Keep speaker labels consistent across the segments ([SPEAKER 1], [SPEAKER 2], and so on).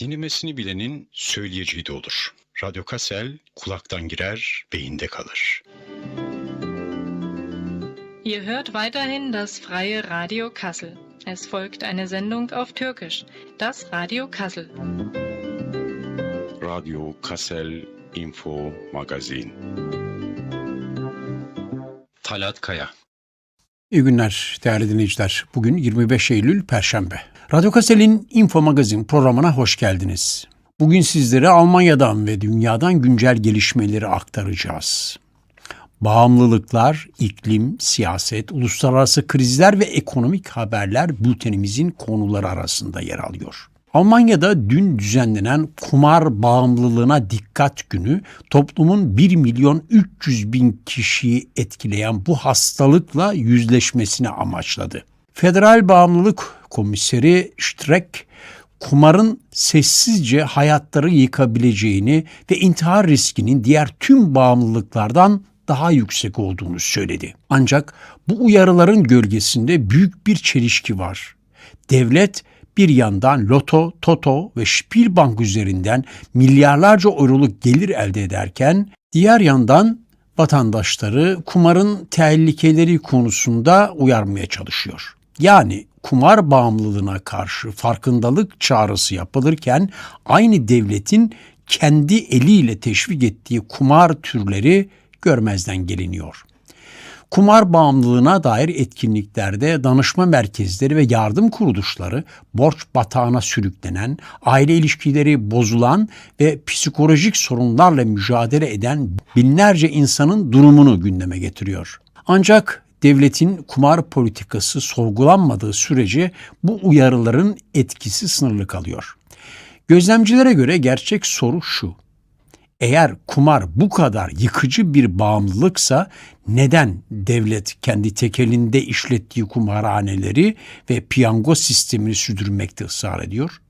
[SPEAKER 1] Dinlemesini bilenin söyleyeceği de olur. Radyo Kassel kulaktan girer, beyinde kalır.
[SPEAKER 2] Ihr hört weiterhin das freie Radio Kassel. Es folgt eine Sendung auf Türkisch, das Radio Kassel.
[SPEAKER 1] Radyo Kassel Info Magazin. Talat Kaya
[SPEAKER 3] İyi günler değerli dinleyiciler. Bugün 25 Eylül Perşembe. Radyo Kasel'in Info Magazin programına hoş geldiniz. Bugün sizlere Almanya'dan ve dünyadan güncel gelişmeleri aktaracağız. Bağımlılıklar, iklim, siyaset, uluslararası krizler ve ekonomik haberler bültenimizin konuları arasında yer alıyor. Almanya'da dün düzenlenen kumar bağımlılığına dikkat günü toplumun 1 milyon 300 bin kişiyi etkileyen bu hastalıkla yüzleşmesini amaçladı. Federal Bağımlılık Komiseri Streck, kumarın sessizce hayatları yıkabileceğini ve intihar riskinin diğer tüm bağımlılıklardan daha yüksek olduğunu söyledi. Ancak bu uyarıların gölgesinde büyük bir çelişki var. Devlet bir yandan loto, toto ve Spielbank üzerinden milyarlarca euroluk gelir elde ederken diğer yandan vatandaşları kumarın tehlikeleri konusunda uyarmaya çalışıyor. Yani kumar bağımlılığına karşı farkındalık çağrısı yapılırken aynı devletin kendi eliyle teşvik ettiği kumar türleri görmezden geliniyor. Kumar bağımlılığına dair etkinliklerde danışma merkezleri ve yardım kuruluşları borç batağına sürüklenen, aile ilişkileri bozulan ve psikolojik sorunlarla mücadele eden binlerce insanın durumunu gündeme getiriyor. Ancak devletin kumar politikası sorgulanmadığı sürece bu uyarıların etkisi sınırlı kalıyor. Gözlemcilere göre gerçek soru şu. Eğer kumar bu kadar yıkıcı bir bağımlılıksa neden devlet kendi tekelinde işlettiği kumarhaneleri ve piyango sistemini sürdürmekte ısrar ediyor?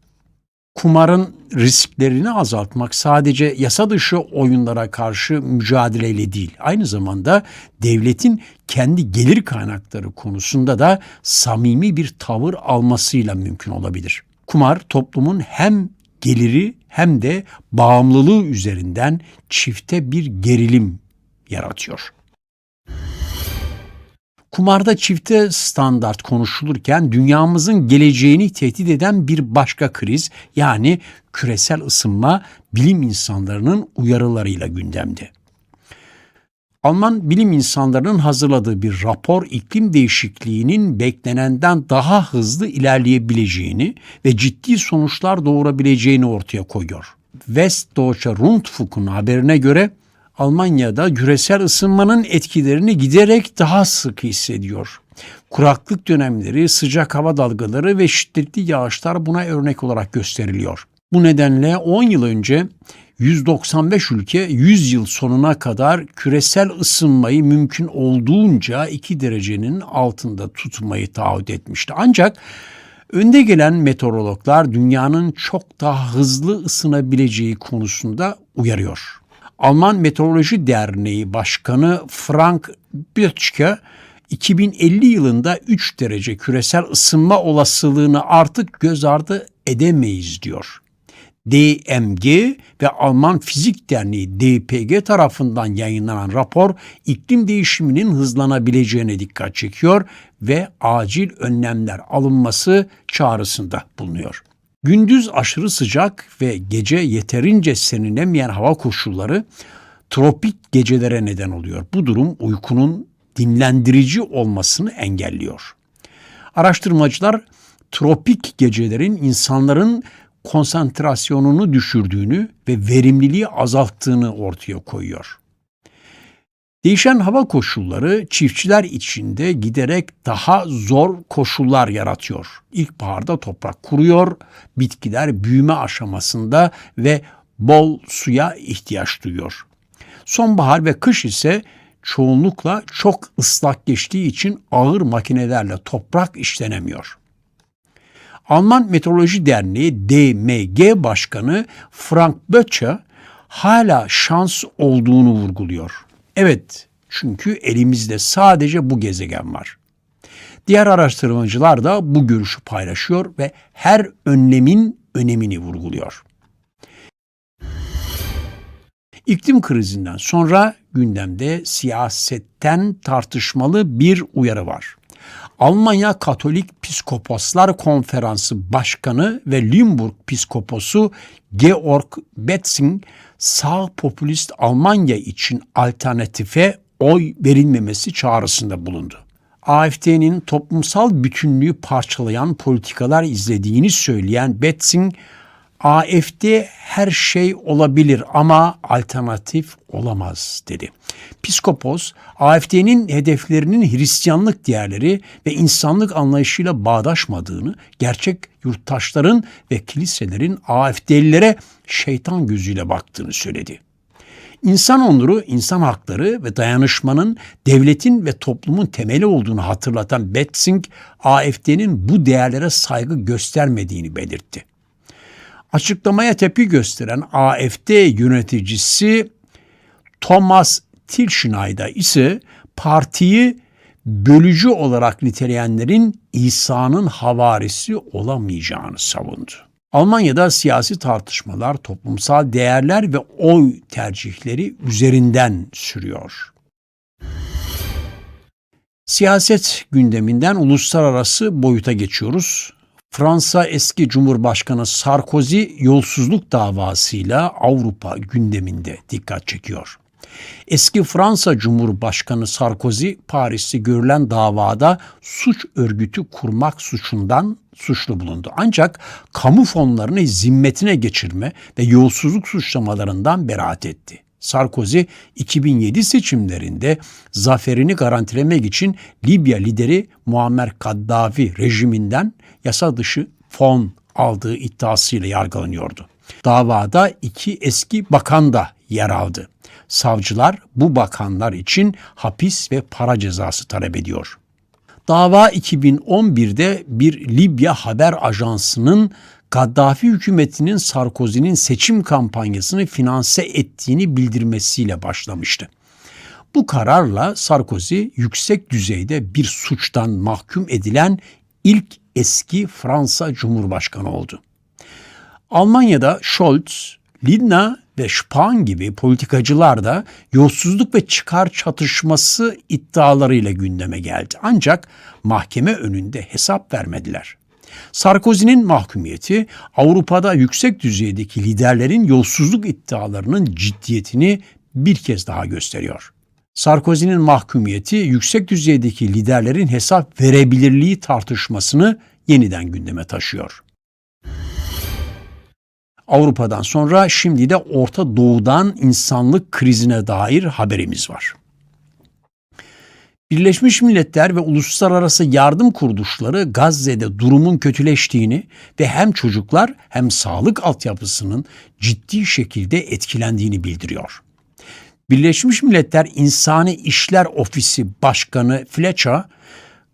[SPEAKER 3] Kumarın risklerini azaltmak sadece yasa dışı oyunlara karşı mücadeleyle değil, aynı zamanda devletin kendi gelir kaynakları konusunda da samimi bir tavır almasıyla mümkün olabilir. Kumar toplumun hem geliri hem de bağımlılığı üzerinden çifte bir gerilim yaratıyor. Kumarda çifte standart konuşulurken dünyamızın geleceğini tehdit eden bir başka kriz yani küresel ısınma bilim insanlarının uyarılarıyla gündemde. Alman bilim insanlarının hazırladığı bir rapor iklim değişikliğinin beklenenden daha hızlı ilerleyebileceğini ve ciddi sonuçlar doğurabileceğini ortaya koyuyor. Westdeutsche Rundfunk'un haberine göre Almanya'da küresel ısınmanın etkilerini giderek daha sık hissediyor. Kuraklık dönemleri, sıcak hava dalgaları ve şiddetli yağışlar buna örnek olarak gösteriliyor. Bu nedenle 10 yıl önce 195 ülke 100 yıl sonuna kadar küresel ısınmayı mümkün olduğunca 2 derecenin altında tutmayı taahhüt etmişti. Ancak önde gelen meteorologlar dünyanın çok daha hızlı ısınabileceği konusunda uyarıyor. Alman Meteoroloji Derneği Başkanı Frank Böttcher 2050 yılında 3 derece küresel ısınma olasılığını artık göz ardı edemeyiz diyor. DMG ve Alman Fizik Derneği DPG tarafından yayınlanan rapor iklim değişiminin hızlanabileceğine dikkat çekiyor ve acil önlemler alınması çağrısında bulunuyor. Gündüz aşırı sıcak ve gece yeterince serinlemeyen hava koşulları tropik gecelere neden oluyor. Bu durum uykunun dinlendirici olmasını engelliyor. Araştırmacılar tropik gecelerin insanların konsantrasyonunu düşürdüğünü ve verimliliği azalttığını ortaya koyuyor. Değişen hava koşulları çiftçiler içinde giderek daha zor koşullar yaratıyor. İlkbaharda toprak kuruyor, bitkiler büyüme aşamasında ve bol suya ihtiyaç duyuyor. Sonbahar ve kış ise çoğunlukla çok ıslak geçtiği için ağır makinelerle toprak işlenemiyor. Alman Meteoroloji Derneği DMG Başkanı Frank Böttcher hala şans olduğunu vurguluyor. Evet, çünkü elimizde sadece bu gezegen var. Diğer araştırmacılar da bu görüşü paylaşıyor ve her önlemin önemini vurguluyor. İklim krizinden sonra gündemde siyasetten tartışmalı bir uyarı var. Almanya Katolik Piskoposlar Konferansı Başkanı ve Limburg Piskoposu Georg Betzing sağ popülist Almanya için alternatife oy verilmemesi çağrısında bulundu. AFD'nin toplumsal bütünlüğü parçalayan politikalar izlediğini söyleyen Betzing, AFD her şey olabilir ama alternatif olamaz dedi. Piskopos, AFD'nin hedeflerinin Hristiyanlık değerleri ve insanlık anlayışıyla bağdaşmadığını, gerçek yurttaşların ve kiliselerin AFD'lilere şeytan gözüyle baktığını söyledi. İnsan onuru, insan hakları ve dayanışmanın devletin ve toplumun temeli olduğunu hatırlatan Betzing, AFD'nin bu değerlere saygı göstermediğini belirtti. Açıklamaya tepki gösteren AFD yöneticisi Thomas Tilschneider ise partiyi bölücü olarak niteleyenlerin İsa'nın havarisi olamayacağını savundu. Almanya'da siyasi tartışmalar, toplumsal değerler ve oy tercihleri üzerinden sürüyor. Siyaset gündeminden uluslararası boyuta geçiyoruz. Fransa eski Cumhurbaşkanı Sarkozy yolsuzluk davasıyla Avrupa gündeminde dikkat çekiyor. Eski Fransa Cumhurbaşkanı Sarkozy Paris'te görülen davada suç örgütü kurmak suçundan suçlu bulundu. Ancak kamu fonlarını zimmetine geçirme ve yolsuzluk suçlamalarından beraat etti. Sarkozy 2007 seçimlerinde zaferini garantilemek için Libya lideri Muammer Kaddafi rejiminden yasa dışı fon aldığı iddiasıyla yargılanıyordu. Davada iki eski bakan da yer aldı. Savcılar bu bakanlar için hapis ve para cezası talep ediyor. Dava 2011'de bir Libya haber ajansının Gaddafi hükümetinin Sarkozy'nin seçim kampanyasını finanse ettiğini bildirmesiyle başlamıştı. Bu kararla Sarkozy yüksek düzeyde bir suçtan mahkum edilen ilk eski Fransa Cumhurbaşkanı oldu. Almanya'da Scholz, Lindner ve Spahn gibi politikacılar da yolsuzluk ve çıkar çatışması iddialarıyla gündeme geldi. Ancak mahkeme önünde hesap vermediler. Sarkozy'nin mahkumiyeti Avrupa'da yüksek düzeydeki liderlerin yolsuzluk iddialarının ciddiyetini bir kez daha gösteriyor. Sarkozy'nin mahkumiyeti yüksek düzeydeki liderlerin hesap verebilirliği tartışmasını yeniden gündeme taşıyor. Avrupa'dan sonra şimdi de Orta Doğu'dan insanlık krizine dair haberimiz var. Birleşmiş Milletler ve uluslararası yardım kuruluşları Gazze'de durumun kötüleştiğini ve hem çocuklar hem sağlık altyapısının ciddi şekilde etkilendiğini bildiriyor. Birleşmiş Milletler İnsani İşler Ofisi Başkanı Fletcher,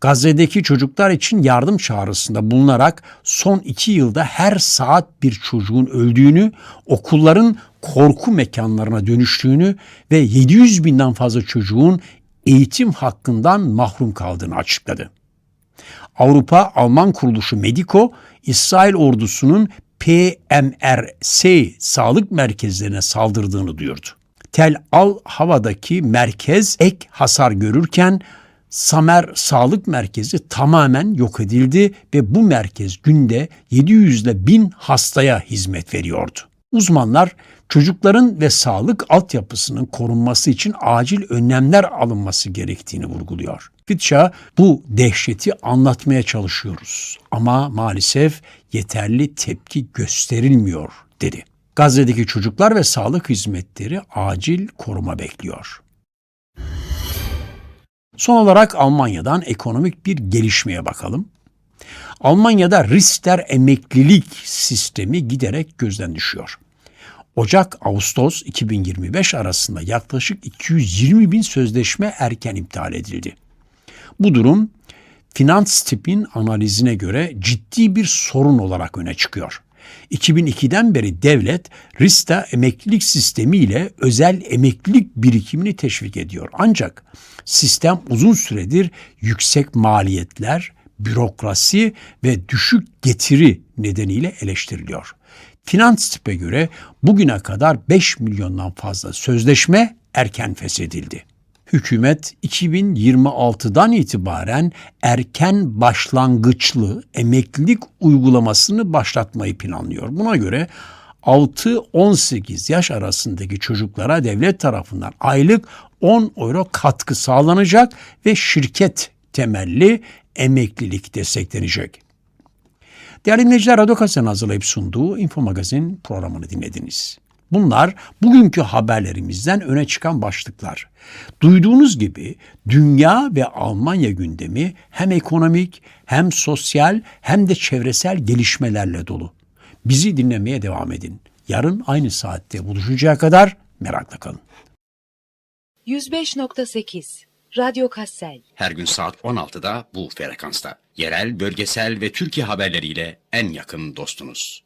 [SPEAKER 3] Gazze'deki çocuklar için yardım çağrısında bulunarak son iki yılda her saat bir çocuğun öldüğünü, okulların korku mekanlarına dönüştüğünü ve 700 binden fazla çocuğun eğitim hakkından mahrum kaldığını açıkladı. Avrupa Alman kuruluşu Mediko, İsrail ordusunun PMRC sağlık merkezlerine saldırdığını duyurdu. Tel Al havadaki merkez ek hasar görürken Samer Sağlık Merkezi tamamen yok edildi ve bu merkez günde 700 ile 1000 hastaya hizmet veriyordu. Uzmanlar çocukların ve sağlık altyapısının korunması için acil önlemler alınması gerektiğini vurguluyor. Fitcha bu dehşeti anlatmaya çalışıyoruz ama maalesef yeterli tepki gösterilmiyor dedi. Gazze'deki çocuklar ve sağlık hizmetleri acil koruma bekliyor. Son olarak Almanya'dan ekonomik bir gelişmeye bakalım. Almanya'da Rister emeklilik sistemi giderek gözden düşüyor. Ocak-Ağustos 2025 arasında yaklaşık 220 bin sözleşme erken iptal edildi. Bu durum finans tipin analizine göre ciddi bir sorun olarak öne çıkıyor. 2002'den beri devlet Rista emeklilik sistemi ile özel emeklilik birikimini teşvik ediyor. Ancak sistem uzun süredir yüksek maliyetler, bürokrasi ve düşük getiri nedeniyle eleştiriliyor. Finans tipe göre bugüne kadar 5 milyondan fazla sözleşme erken feshedildi. Hükümet 2026'dan itibaren erken başlangıçlı emeklilik uygulamasını başlatmayı planlıyor. Buna göre 6-18 yaş arasındaki çocuklara devlet tarafından aylık 10 euro katkı sağlanacak ve şirket temelli emeklilik desteklenecek. Değerli dinleyiciler, Radyo Kase'nin hazırlayıp sunduğu Info Magazin programını dinlediniz. Bunlar bugünkü haberlerimizden öne çıkan başlıklar. Duyduğunuz gibi dünya ve Almanya gündemi hem ekonomik hem sosyal hem de çevresel gelişmelerle dolu. Bizi dinlemeye devam edin. Yarın aynı saatte buluşuncaya kadar merakla kalın.
[SPEAKER 4] 105.8 Radyo Kassel
[SPEAKER 5] Her gün saat 16'da bu frekansta. Yerel, bölgesel ve Türkiye haberleriyle en yakın dostunuz.